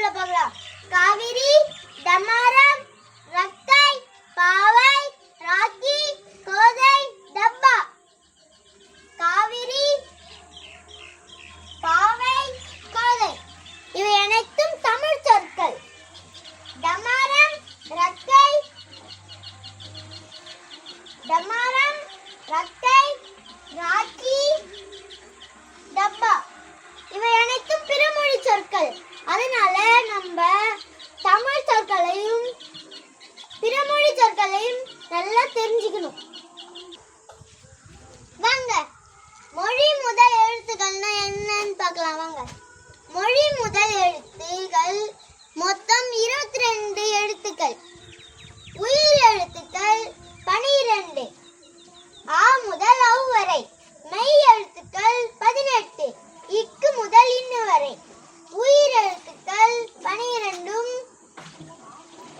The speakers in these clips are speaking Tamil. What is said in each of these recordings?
உள்ள பார்க்கலாம் காவிரி டமாரம் ரக்கை பாவை ராக்கி கோதை டப்பா. காவிரி பாவை கோதை. இவை அனைத்தும் தமிழ் சொற்கள். டமாரம் ரத்தை டமாரம் ரத்தை ராக்கி நல்லா தெரிஞ்சுக்கணும். வாங்க. மொழி முதல் எழுத்துக்கள்னா என்னன்னு பார்க்கலாம். வாங்க. மொழி முதல் எழுத்துகள் மொத்தம் இருபத்தி ரெண்டு எழுத்துக்கள் உயிர் எழுத்துக்கள் பனிரெண்டு ஆ முதல் அவ் வரை மெய் எழுத்துக்கள் பதினெட்டு இக்கு முதல் இன்னு வரை உயிர் எழுத்துக்கள் பனிரெண்டும்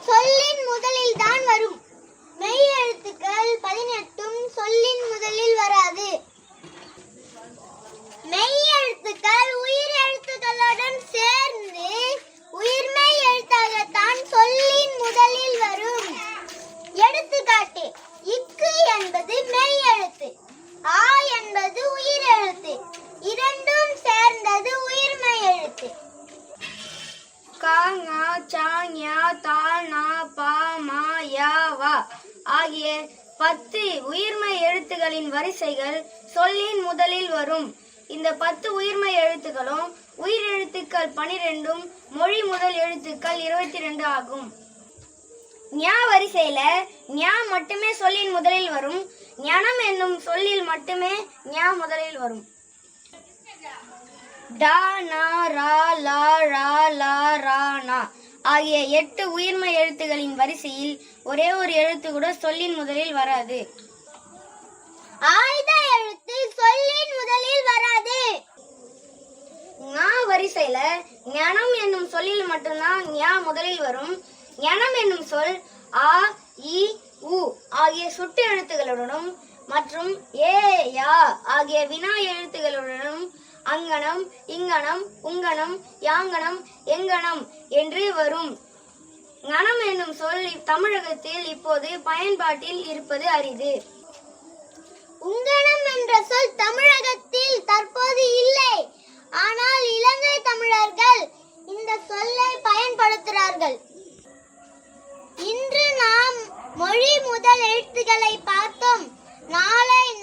சொல்லின் முதலில் தான் வரும் மெய் எழுத்துக்கள் பதினெட்டும் சொல்லின் முதலில் வராது மெய் எழுத்துக்கள் உயிர் எழுத்துக்களுடன் சேர்ந்து உயிர்மெய் எழுத்தாகத்தான் சொல்லின் முதலில் வரும் எடுத்துக்காட்டு இக்கு என்பது மெய் எழுத்து ஆ என்பது உயிர் எழுத்து இரண்டும் சேர்ந்தது உயிர்மெய் எழுத்து க ங ச ஞ த ந ப ம ய ஆகிய பத்து உயிர்மை எழுத்துகளின் வரிசைகள் சொல்லின் முதலில் வரும். இந்த பத்து உயிர்மை எழுத்துக்களும் உயிர் எழுத்துக்கள் பனிரெண்டும் மொழி முதல் எழுத்துக்கள் இருபத்தி ரெண்டு ஆகும். ஞா வரிசையில ஞா மட்டுமே சொல்லின் முதலில் வரும். ஞானம் என்னும் சொல்லில் மட்டுமே ஞா முதலில் வரும். டா நா ரா லா ரா லா ரா நா ஆகிய எட்டு உயிர்மை எழுத்துகளின் வரிசையில் ஒரே ஒரு எழுத்து கூட சொல்லின் முதலில் வராது. ஆயுத எழுத்து சொல்லின் முதலில் வராது. ஞா வரிசையில ஞனம் என்னும் சொல்லில் மட்டும்தான் ஞா முதலில் வரும். ஞனம் என்னும் சொல் ஆ இ உ ஆகிய சுட்டு எழுத்துகளுடனும் மற்றும் ஏ யா ஆகிய வினா எழுத்துகளுடனும் அங்கனம் இங்கனம் உங்கனம் யாங்கனம் எங்கனம் என்று வரும். கணம் என்னும் சொல் தமிழகத்தில் இப்போது பயன்பாட்டில் இருப்பது அரிது. உங்கனம் என்ற சொல் தமிழகத்தில் தற்போது இல்லை. ஆனால் இலங்கை தமிழர்கள் இந்த சொல்லை பயன்படுத்துகிறார்கள். இன்று நாம் மொழி முதல் எழுத்துக்களை பார்த்தோம். நாளை